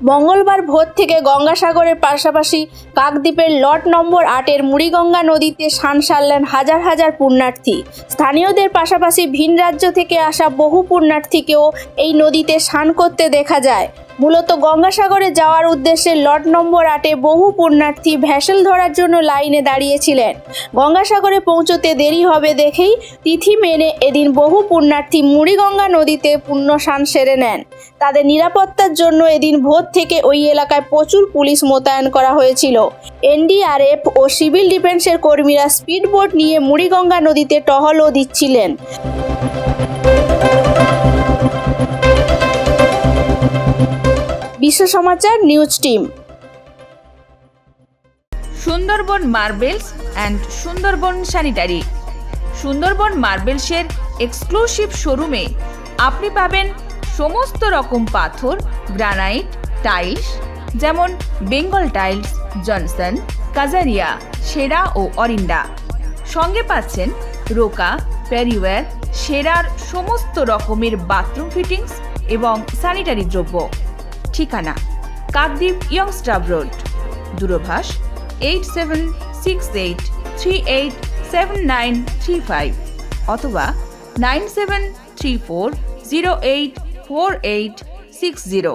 মঙ্গলবার ভোর থেকে গঙ্গাসাগরের পাশাপাশি কাকদ্বীপের লট নম্বর আটের মুড়িগঙ্গা নদীতে স্নান সারলেন হাজার হাজার পুণ্যার্থী। স্থানীয়দের পাশাপাশি ভিন রাজ্য থেকে আসা বহু পুণ্যার্থীকেও এই নদীতে স্নান করতে দেখা যায়। মূলত গঙ্গাসাগরে যাওয়ার উদ্দেশ্যে লট নম্বর আটে বহু পুণ্যার্থী ভ্যাসেল ধরার জন্য লাইনে দাঁড়িয়েছিলেন। গঙ্গাসাগরে পৌঁছতে দেরি হবে দেখেই তিথি মেনে এদিন বহু পুণ্যার্থী মুড়িগঙ্গা নদীতে পুণ্য স্নান সেরে নেন। তাদের নিরাপত্তার জন্য এদিন ভোর থেকে ওই এলাকায় প্রচুর পুলিশ মোতায়েন করা হয়েছিল। এনডিআরএফ ও সিভিল ডিফেন্সের কর্মীরা স্পিডবোট নিয়ে মুড়িগঙ্গা নদীতে টহলও দিচ্ছিলেন। Biswa Samachar news team. Sundarban marbles and Sundarban sanitary. Sundarban মার্বেলসের exclusive শোরুমে আপনি পাবেন সমস্ত রকম পাথর, গ্রানাইট, টাইলস, যেমন বেঙ্গল টাইলস, জনসন, কাজারিয়া, সেরা ও অরিন্ডা সঙ্গে পাচ্ছেন রোকা, প্যারিওয়্যার, সেরার সমস্ত রকমের বাথরুম ফিটিংস এবং স্যানিটারি দ্রব্য। ঠিকানা Kakdwip youngster road, দূরভাষ eight seven six eight three eight seven nine three five অথবা nine seven three four zero eight four eight six zero.